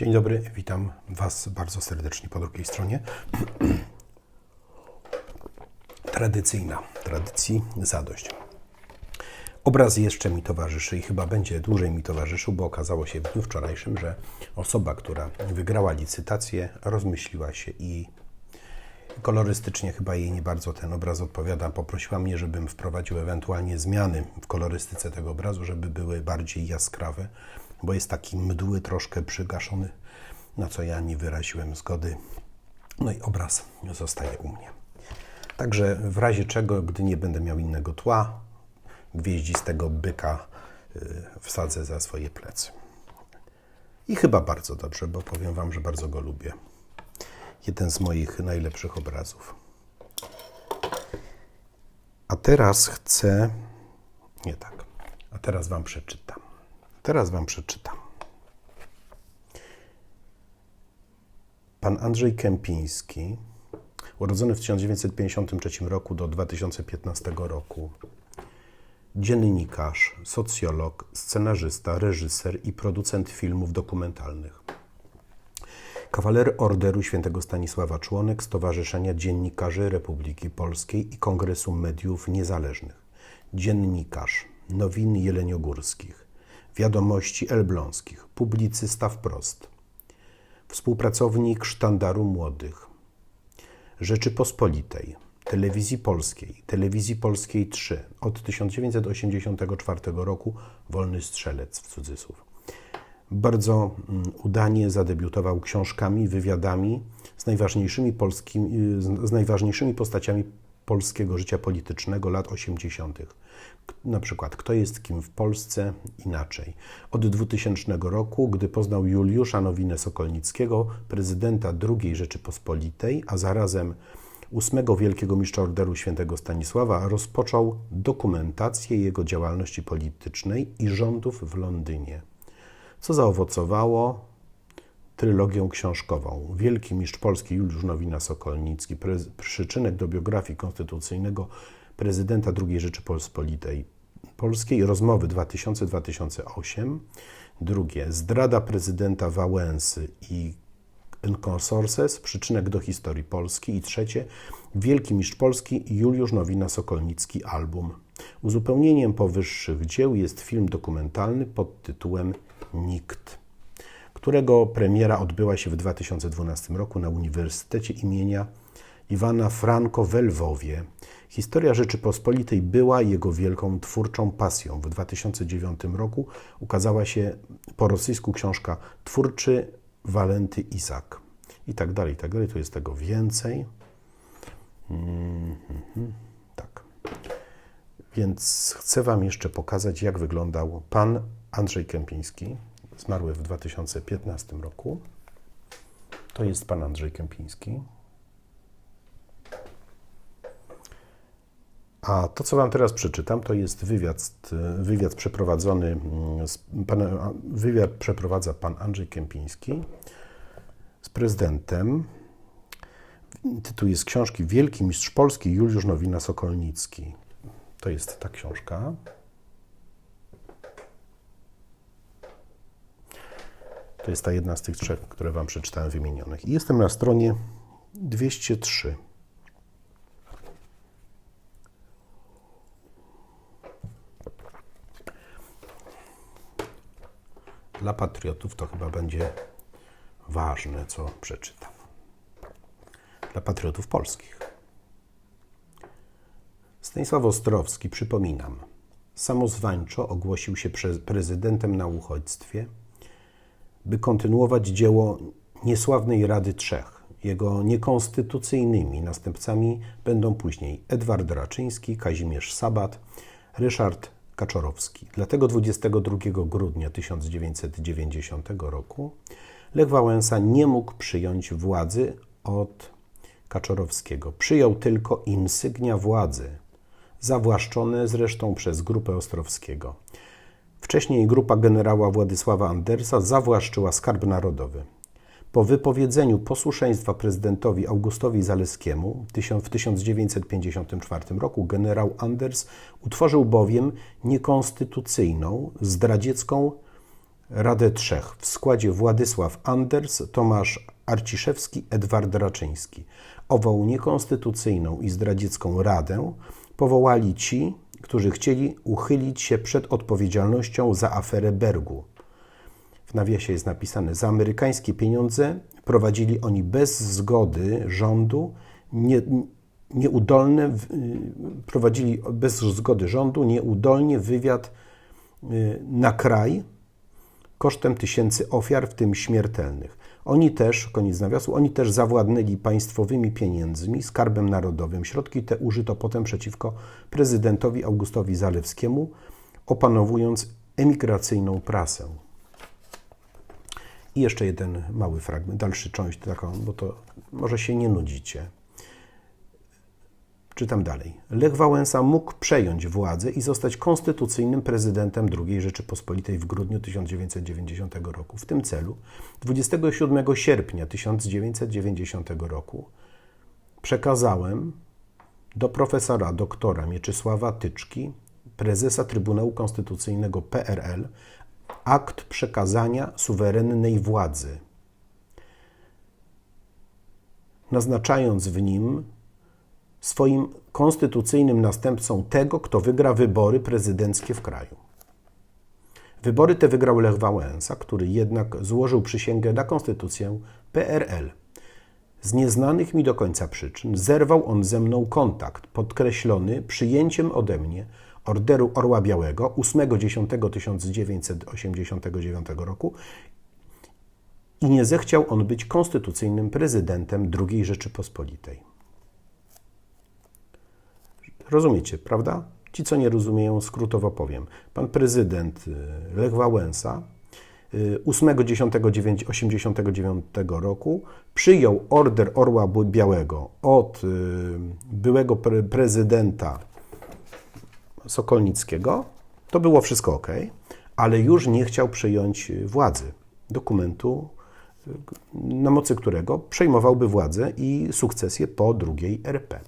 Dzień dobry, witam Was bardzo serdecznie po drugiej stronie. Tradycyjna, tradycji zadość. Obraz jeszcze mi towarzyszy i chyba będzie dłużej mi towarzyszył, bo okazało się w dniu wczorajszym, że osoba, która wygrała licytację, rozmyśliła się i kolorystycznie chyba jej nie bardzo ten obraz odpowiada. Poprosiła mnie, żebym wprowadził ewentualnie zmiany w kolorystyce tego obrazu, żeby były bardziej jaskrawe, bo jest taki mdły, troszkę przygaszony, na co ja nie wyraziłem zgody. No i obraz zostaje u mnie. Także w razie czego, gdy nie będę miał innego tła, gwieździstego byka y, wsadzę za swoje plecy. I chyba bardzo dobrze, bo powiem Wam, że bardzo go lubię. Jeden z moich najlepszych obrazów. A teraz chcę. Nie tak. A teraz Wam przeczytam. Teraz Wam przeczytam. Pan Andrzej Kępiński, urodzony w 1953 roku do 2015 roku, dziennikarz, socjolog, scenarzysta, reżyser i producent filmów dokumentalnych. Kawaler Orderu Świętego Stanisława Członek Stowarzyszenia Dziennikarzy Republiki Polskiej i Kongresu Mediów Niezależnych. Dziennikarz, Nowin Jeleniogórskich, Wiadomości Elbląskich, publicysta wprost. Współpracownik Sztandaru Młodych, Rzeczypospolitej, Telewizji Polskiej, Telewizji Polskiej 3, od 1984 roku Wolny Strzelec w cudzysłów. Bardzo mm, udanie zadebiutował książkami, wywiadami z najważniejszymi, polskimi, z najważniejszymi postaciami polskiego życia politycznego lat 80. Na przykład Kto jest kim w Polsce inaczej. Od 2000 roku, gdy poznał Juliusza Nowinę Sokolnickiego, prezydenta II Rzeczypospolitej, a zarazem ósmego Wielkiego Mistrza Orderu Świętego Stanisława, rozpoczął dokumentację jego działalności politycznej i rządów w Londynie, co zaowocowało trylogią książkową. Wielki Mistrz Polski Juliusz Nowina Sokolnicki, przyczynek do biografii konstytucyjnego prezydenta II Rzeczypospolitej Polskiej, rozmowy 2000-2008. Drugie, zdrada prezydenta Wałęsy i Consorces, przyczynek do historii Polski. I trzecie, Wielki Mistrz Polski Juliusz Nowina Sokolnicki album. Uzupełnieniem powyższych dzieł jest film dokumentalny pod tytułem Nikt, którego premiera odbyła się w 2012 roku na Uniwersytecie imienia Iwana Franko w Lwowie. Historia Rzeczypospolitej była jego wielką twórczą pasją. W 2009 roku ukazała się po rosyjsku książka Twórczy Walenty Izak. I tak dalej, i tak dalej. Tu jest tego więcej. Mm -hmm. Tak. Więc chcę Wam jeszcze pokazać, jak wyglądał pan Andrzej Kępiński, zmarły w 2015 roku. To jest pan Andrzej Kępiński. A to, co Wam teraz przeczytam, to jest wywiad, wywiad przeprowadzony, z pana, wywiad przeprowadza pan Andrzej Kępiński z prezydentem. Tytuł jest książki Wielki Mistrz Polski Juliusz Nowina Sokolnicki. To jest ta książka. To jest ta jedna z tych trzech, które Wam przeczytałem wymienionych. I jestem na stronie 203. Dla patriotów to chyba będzie ważne, co przeczytam. Dla patriotów polskich. Stanisław Ostrowski, przypominam, samozwańczo ogłosił się prezydentem na uchodźstwie, by kontynuować dzieło niesławnej Rady Trzech. Jego niekonstytucyjnymi następcami będą później Edward Raczyński, Kazimierz Sabat, Ryszard Kaczorowski. Dlatego 22 grudnia 1990 roku Lech Wałęsa nie mógł przyjąć władzy od Kaczorowskiego. Przyjął tylko insygnia władzy, zawłaszczone zresztą przez grupę Ostrowskiego. Wcześniej grupa generała Władysława Andersa zawłaszczyła Skarb Narodowy. Po wypowiedzeniu posłuszeństwa prezydentowi Augustowi Zaleskiemu w 1954 roku generał Anders utworzył bowiem niekonstytucyjną, zdradziecką Radę Trzech w składzie Władysław Anders, Tomasz Arciszewski, Edward Raczyński. Ową niekonstytucyjną i zdradziecką radę powołali ci, którzy chcieli uchylić się przed odpowiedzialnością za aferę Bergu. W nawiasie jest napisane: Za amerykańskie pieniądze prowadzili oni bez zgody rządu nie, nieudolne, y, prowadzili bez zgody rządu nieudolnie wywiad y, na kraj kosztem tysięcy ofiar, w tym śmiertelnych. Oni też, koniec nawiasu, oni też zawładnęli państwowymi pieniędzmi, skarbem narodowym. Środki te użyto potem przeciwko prezydentowi Augustowi Zalewskiemu, opanowując emigracyjną prasę. I jeszcze jeden mały fragment, dalszy część taką, bo to może się nie nudzicie. Czytam dalej. Lech Wałęsa mógł przejąć władzę i zostać konstytucyjnym prezydentem II Rzeczypospolitej w grudniu 1990 roku. W tym celu 27 sierpnia 1990 roku przekazałem do profesora doktora Mieczysława Tyczki, prezesa Trybunału Konstytucyjnego PRL, akt przekazania suwerennej władzy, naznaczając w nim swoim konstytucyjnym następcą tego, kto wygra wybory prezydenckie w kraju. Wybory te wygrał Lech Wałęsa, który jednak złożył przysięgę na konstytucję PRL. Z nieznanych mi do końca przyczyn zerwał on ze mną kontakt, podkreślony przyjęciem ode mnie Orderu Orła Białego 8.10.1989 roku i nie zechciał on być konstytucyjnym prezydentem II Rzeczypospolitej. Rozumiecie, prawda? Ci, co nie rozumieją, skrótowo powiem. Pan prezydent y, Lech Wałęsa y, 8.10.89 roku przyjął order Orła Białego od y, byłego pre- prezydenta Sokolnickiego. To było wszystko ok, ale już nie chciał przyjąć y, władzy. Dokumentu, y, na mocy którego przejmowałby władzę i sukcesję po drugiej RP.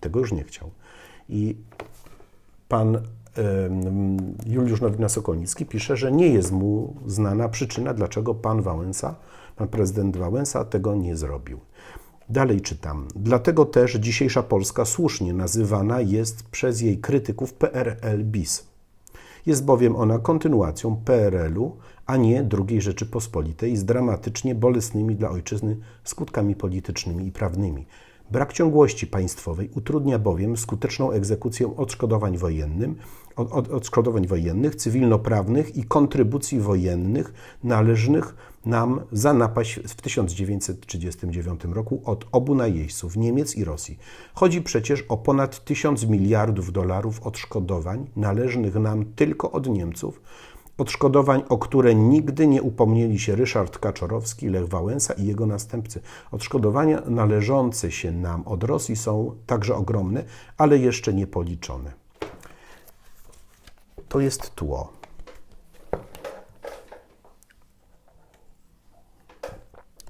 Tego już nie chciał. I pan Juliusz Nowina-Sokolnicki pisze, że nie jest mu znana przyczyna, dlaczego pan Wałęsa, pan prezydent Wałęsa tego nie zrobił. Dalej czytam. Dlatego też dzisiejsza Polska słusznie nazywana jest przez jej krytyków PRL bis. Jest bowiem ona kontynuacją PRL-u, a nie II Rzeczypospolitej z dramatycznie bolesnymi dla ojczyzny skutkami politycznymi i prawnymi. Brak ciągłości państwowej utrudnia bowiem skuteczną egzekucję odszkodowań wojennym, od, od, odszkodowań wojennych, cywilnoprawnych i kontrybucji wojennych należnych nam za napaść w 1939 roku od obu najeźdźców Niemiec i Rosji. Chodzi przecież o ponad 1000 miliardów dolarów odszkodowań należnych nam tylko od Niemców, Odszkodowań, o które nigdy nie upomnieli się Ryszard Kaczorowski, Lech Wałęsa i jego następcy. Odszkodowania należące się nam od Rosji są także ogromne, ale jeszcze nie policzone. To jest tło.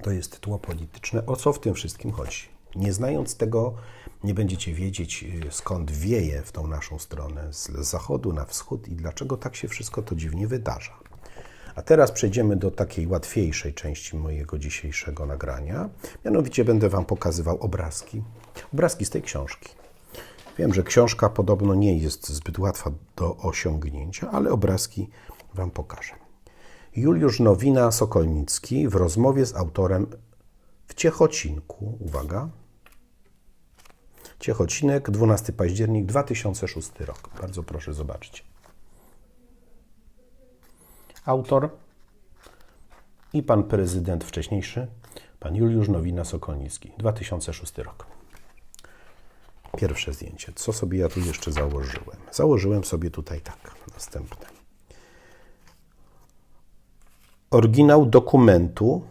To jest tło polityczne. O co w tym wszystkim chodzi? Nie znając tego, nie będziecie wiedzieć, y, skąd wieje w tą naszą stronę, z zachodu na wschód i dlaczego tak się wszystko to dziwnie wydarza. A teraz przejdziemy do takiej łatwiejszej części mojego dzisiejszego nagrania. Mianowicie będę Wam pokazywał obrazki. Obrazki z tej książki. Wiem, że książka podobno nie jest zbyt łatwa do osiągnięcia, ale obrazki Wam pokażę. Juliusz Nowina-Sokolnicki w rozmowie z autorem w Ciechocinku, uwaga, Ciechocinek, 12 październik 2006 rok. Bardzo proszę zobaczyć. Autor i pan prezydent wcześniejszy, pan Juliusz Nowina-Sokolnicki, 2006 rok. Pierwsze zdjęcie. Co sobie ja tu jeszcze założyłem? Założyłem sobie tutaj tak, następne. Oryginał dokumentu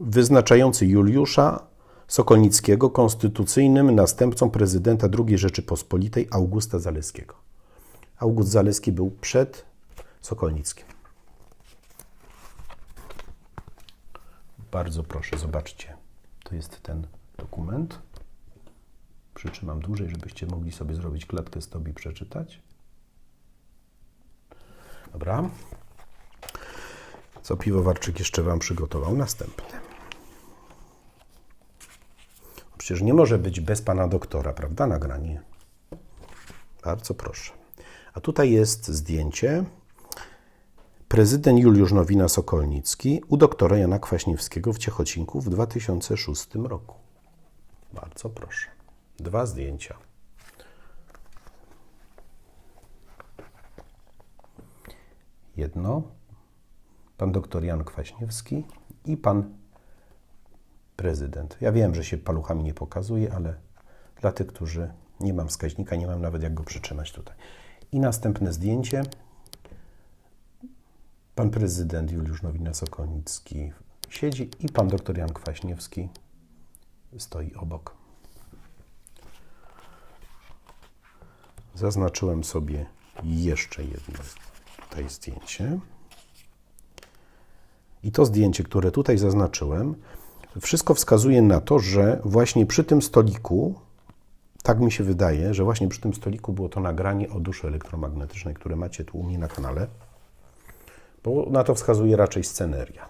wyznaczający Juliusza Sokolnickiego konstytucyjnym następcą prezydenta II Rzeczypospolitej Augusta Zaleskiego. August Zaleski był przed Sokolnickim. Bardzo proszę, zobaczcie. To jest ten dokument. Przytrzymam dłużej, żebyście mogli sobie zrobić klatkę stop i przeczytać. Dobra. co piwowarczyk jeszcze Wam przygotował. Następne. Przecież nie może być bez Pana doktora, prawda, nagranie? Bardzo proszę. A tutaj jest zdjęcie. Prezydent Juliusz Nowina-Sokolnicki u doktora Jana Kwaśniewskiego w Ciechocinku w 2006 roku. Bardzo proszę. Dwa zdjęcia. Jedno, pan doktor Jan Kwaśniewski i pan prezydent. Ja wiem, że się paluchami nie pokazuje, ale dla tych, którzy nie mam wskaźnika, nie mam nawet jak go przytrzymać tutaj. I następne zdjęcie. Pan prezydent Juliusz Nowina-Sokolnicki siedzi i pan doktor Jan Kwaśniewski stoi obok. Zaznaczyłem sobie jeszcze jedno tutaj zdjęcie. I to zdjęcie, które tutaj zaznaczyłem, wszystko wskazuje na to, że właśnie przy tym stoliku, tak mi się wydaje, że właśnie przy tym stoliku było to nagranie o duszy elektromagnetycznej, które macie tu u mnie na kanale, bo na to wskazuje raczej sceneria.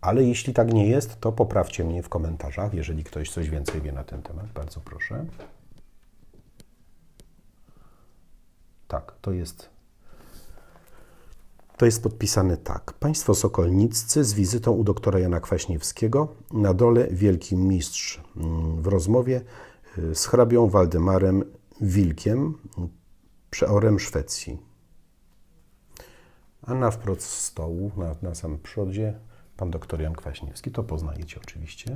Ale jeśli tak nie jest, to poprawcie mnie w komentarzach, jeżeli ktoś coś więcej wie na ten temat. Bardzo proszę. Tak, to jest. To jest podpisane tak. Państwo Sokolniccy z wizytą u doktora Jana Kwaśniewskiego. Na dole wielki mistrz mm, w rozmowie y, z hrabią Waldemarem Wilkiem, przeorem Szwecji. A na wprost stołu, na, na samym przodzie, pan doktor Jan Kwaśniewski. To poznajecie oczywiście.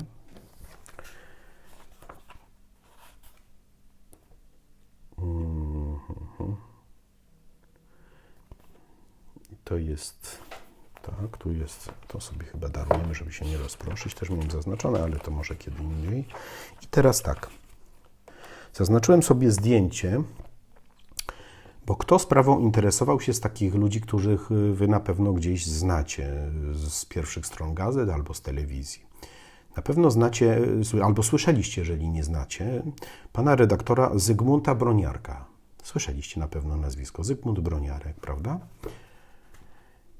To jest, tak, tu jest, to sobie chyba darujemy, żeby się nie rozproszyć. Też miałem zaznaczone, ale to może kiedy indziej. I teraz tak. Zaznaczyłem sobie zdjęcie, bo kto sprawą interesował się z takich ludzi, których wy na pewno gdzieś znacie z pierwszych stron gazet albo z telewizji. Na pewno znacie, albo słyszeliście, jeżeli nie znacie, pana redaktora Zygmunta Broniarka. Słyszeliście na pewno nazwisko Zygmunt Broniarek, prawda?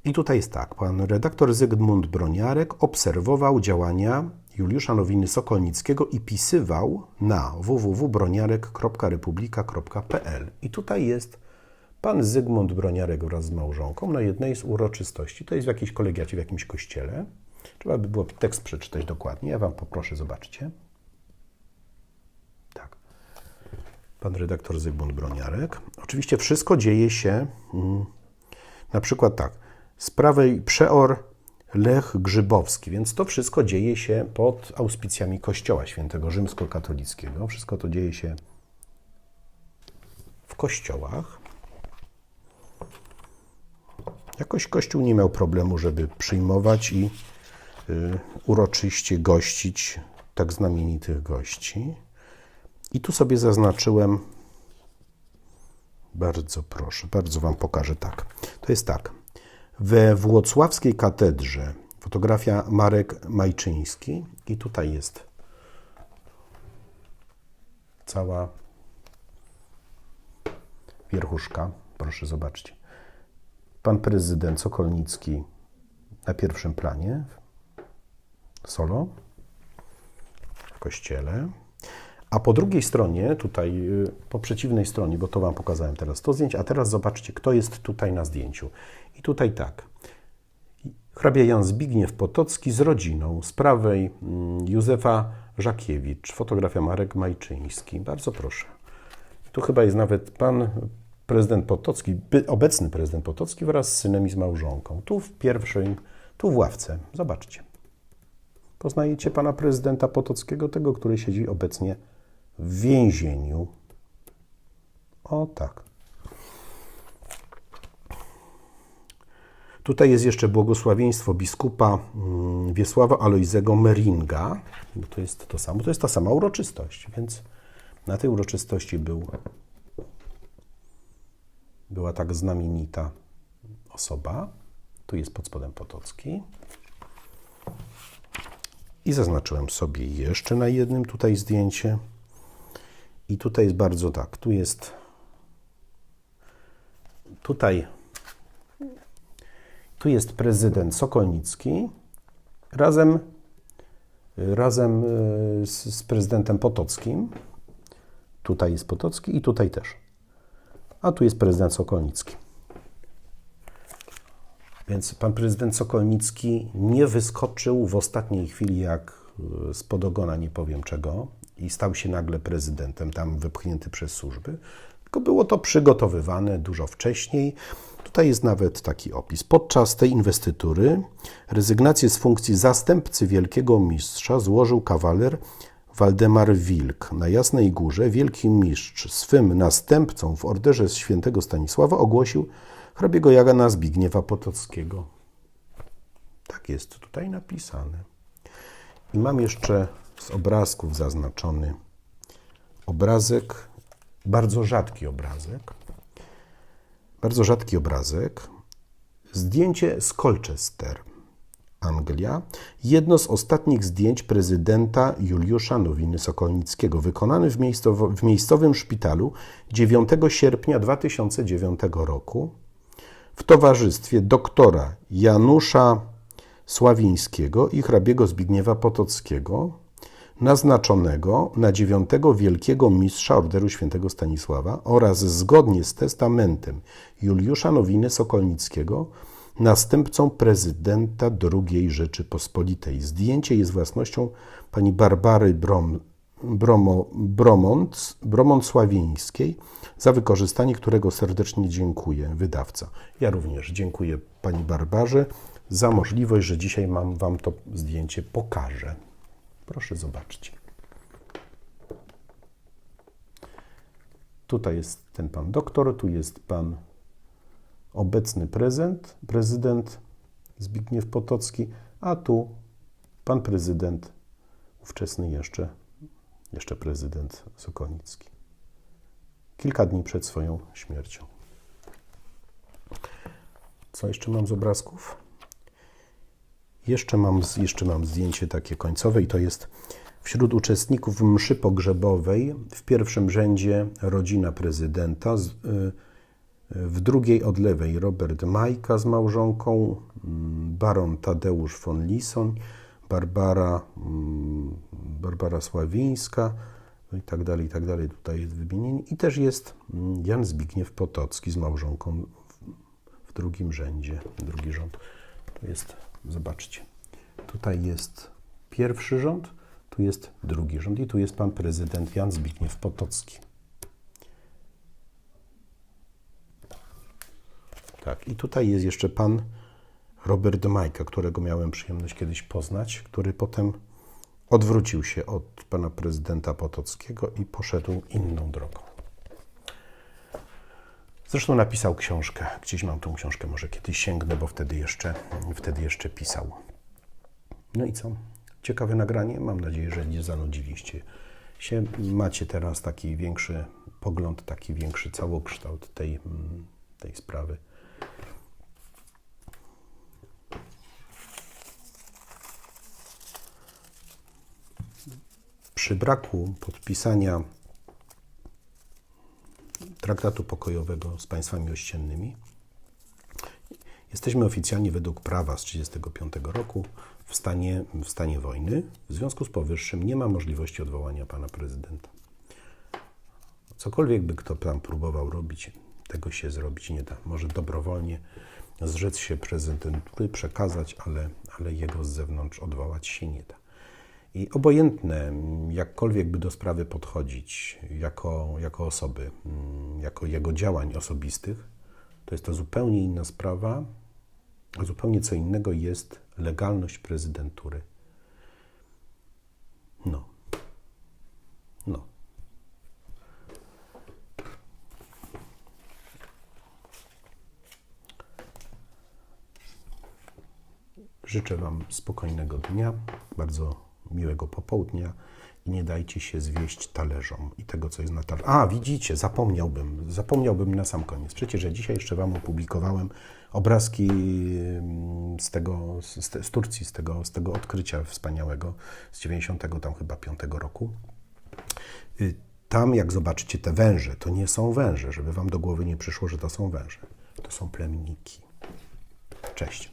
I tutaj jest tak, pan redaktor Zygmunt Broniarek obserwował działania Juliusza Nowiny Sokolnickiego i pisywał na www.broniarek.republika.pl. I tutaj jest pan Zygmunt Broniarek wraz z małżonką na jednej z uroczystości. To jest w jakiejś kolegiacie, w jakimś kościele. Trzeba by było tekst przeczytać dokładnie. Ja wam poproszę, zobaczcie. Tak. Pan redaktor Zygmunt Broniarek. Oczywiście wszystko dzieje się mm, na przykład tak. Z prawej przeor Lech Grzybowski, więc to wszystko dzieje się pod auspicjami Kościoła Świętego Rzymskokatolickiego. Wszystko to dzieje się w kościołach. Jakoś Kościół nie miał problemu, żeby przyjmować i y, uroczyście gościć tak znamienitych gości. I tu sobie zaznaczyłem, bardzo proszę, bardzo Wam pokażę tak. To jest tak. We Włocławskiej katedrze fotografia Marek Majczyński i tutaj jest cała wierchuszka. Proszę zobaczcie. Pan prezydent Sokolnicki na pierwszym planie, solo, w kościele. A po drugiej stronie, tutaj y, po przeciwnej stronie, bo to Wam pokazałem teraz to zdjęcie, a teraz zobaczcie, kto jest tutaj na zdjęciu. I tutaj tak. Hrabia Jan Zbigniew Potocki z rodziną. Z prawej mm, Józefa Żakiewicz. Fotografia Marek Majczyński. Bardzo proszę. Tu chyba jest nawet pan prezydent Potocki, obecny prezydent Potocki wraz z synem i z małżonką. Tu w pierwszej, tu w ławce. Zobaczcie. Poznajecie pana prezydenta Potockiego, tego, który siedzi obecnie w więzieniu. O tak. Tutaj jest jeszcze błogosławieństwo biskupa mm, Wiesława Alojzego Meringa. Bo to jest to samo, to jest ta sama uroczystość, więc na tej uroczystości był, była tak znamienita osoba. Tu jest pod spodem Potocki. I zaznaczyłem sobie jeszcze na jednym tutaj zdjęcie. I tutaj jest bardzo tak, tu jest tutaj Tu jest prezydent Sokolnicki razem, razem y, z, z prezydentem Potockim. Tutaj jest Potocki i tutaj też. A tu jest prezydent Sokolnicki. Więc pan prezydent Sokolnicki nie wyskoczył w ostatniej chwili jak y, spod ogona, nie powiem czego, i stał się nagle prezydentem, tam wypchnięty przez służby, tylko było to przygotowywane dużo wcześniej. Tutaj jest nawet taki opis. Podczas tej inwestytury rezygnację z funkcji zastępcy wielkiego mistrza złożył kawaler Waldemar Wilk. Na Jasnej Górze wielki mistrz swym następcą w orderze świętego Stanisława ogłosił hrabiego Jagana Zbigniewa Potockiego. Tak jest tutaj napisane. I mam jeszcze z obrazków zaznaczony obrazek, bardzo rzadki obrazek. Bardzo rzadki obrazek. Zdjęcie z Colchester, Anglia. Jedno z ostatnich zdjęć prezydenta Juliusza Nowiny Sokolnickiego, wykonane w, miejscowo, w miejscowym szpitalu 9 sierpnia 2009 roku w towarzystwie doktora Janusza Sławińskiego i hrabiego Zbigniewa Potockiego, naznaczonego na dziewiątego wielkiego mistrza Orderu Świętego Stanisława oraz zgodnie z testamentem Juliusza Nowiny Sokolnickiego następcą prezydenta II Rzeczypospolitej. Zdjęcie jest własnością pani Barbary Brom, Bromo, Bromont, Bromont Sławińskiej, za wykorzystanie którego serdecznie dziękuję, wydawca. Ja również dziękuję pani Barbarze za możliwość, że dzisiaj mam wam to zdjęcie pokażę. Proszę zobaczcie. Tutaj jest ten pan doktor, tu jest pan obecny prezent, prezydent Zbigniew Potocki, a tu pan prezydent, ówczesny jeszcze, jeszcze prezydent Sokolnicki. Kilka dni przed swoją śmiercią. Co jeszcze mam z obrazków? Jeszcze mam, jeszcze mam zdjęcie takie końcowe i to jest wśród uczestników mszy pogrzebowej w pierwszym rzędzie rodzina prezydenta, w drugiej od lewej Robert Majka z małżonką, baron Tadeusz von Lison, Barbara, Barbara Sławińska no i tak dalej, i tak dalej. Tutaj jest wymienienie. I też jest Jan Zbigniew Potocki z małżonką w drugim rzędzie, drugi rząd. To jest Zobaczcie. Tutaj jest pierwszy rząd, tu jest drugi rząd i tu jest pan prezydent Jan Zbigniew Potocki. Tak, i tutaj jest jeszcze pan Robert Majka, którego miałem przyjemność kiedyś poznać, który potem odwrócił się od pana prezydenta Potockiego i poszedł inną drogą. Zresztą napisał książkę. Gdzieś mam tą książkę, może kiedyś sięgnę, bo wtedy jeszcze, wtedy jeszcze pisał. No i co? Ciekawe nagranie. Mam nadzieję, że nie zanudziliście się. Macie teraz taki większy pogląd, taki większy całokształt tej, tej sprawy. Przy braku podpisania traktatu pokojowego z państwami ościennymi. Jesteśmy oficjalnie według prawa z 1935 roku w stanie, w stanie wojny. W związku z powyższym nie ma możliwości odwołania pana prezydenta. Cokolwiek by kto tam próbował robić, tego się zrobić nie da. Może dobrowolnie zrzec się prezydentury, przekazać, ale, ale jego z zewnątrz odwołać się nie da. I obojętne, jakkolwiek by do sprawy podchodzić, jako, jako osoby, mm, jako jego działań osobistych, to jest to zupełnie inna sprawa, a zupełnie co innego jest legalność prezydentury. No. No. Życzę Wam spokojnego dnia, bardzo miłego popołudnia i nie dajcie się zwieść talerzom i tego, co jest na talerzu. A, widzicie, zapomniałbym, zapomniałbym na sam koniec. Przecież że dzisiaj jeszcze Wam opublikowałem obrazki mm, z tego, z, z Turcji, z tego, z tego odkrycia wspaniałego z 90 tam chyba 5 roku. Y, tam, jak zobaczycie te węże, to nie są węże, żeby Wam do głowy nie przyszło, że to są węże. To są plemniki. Cześć.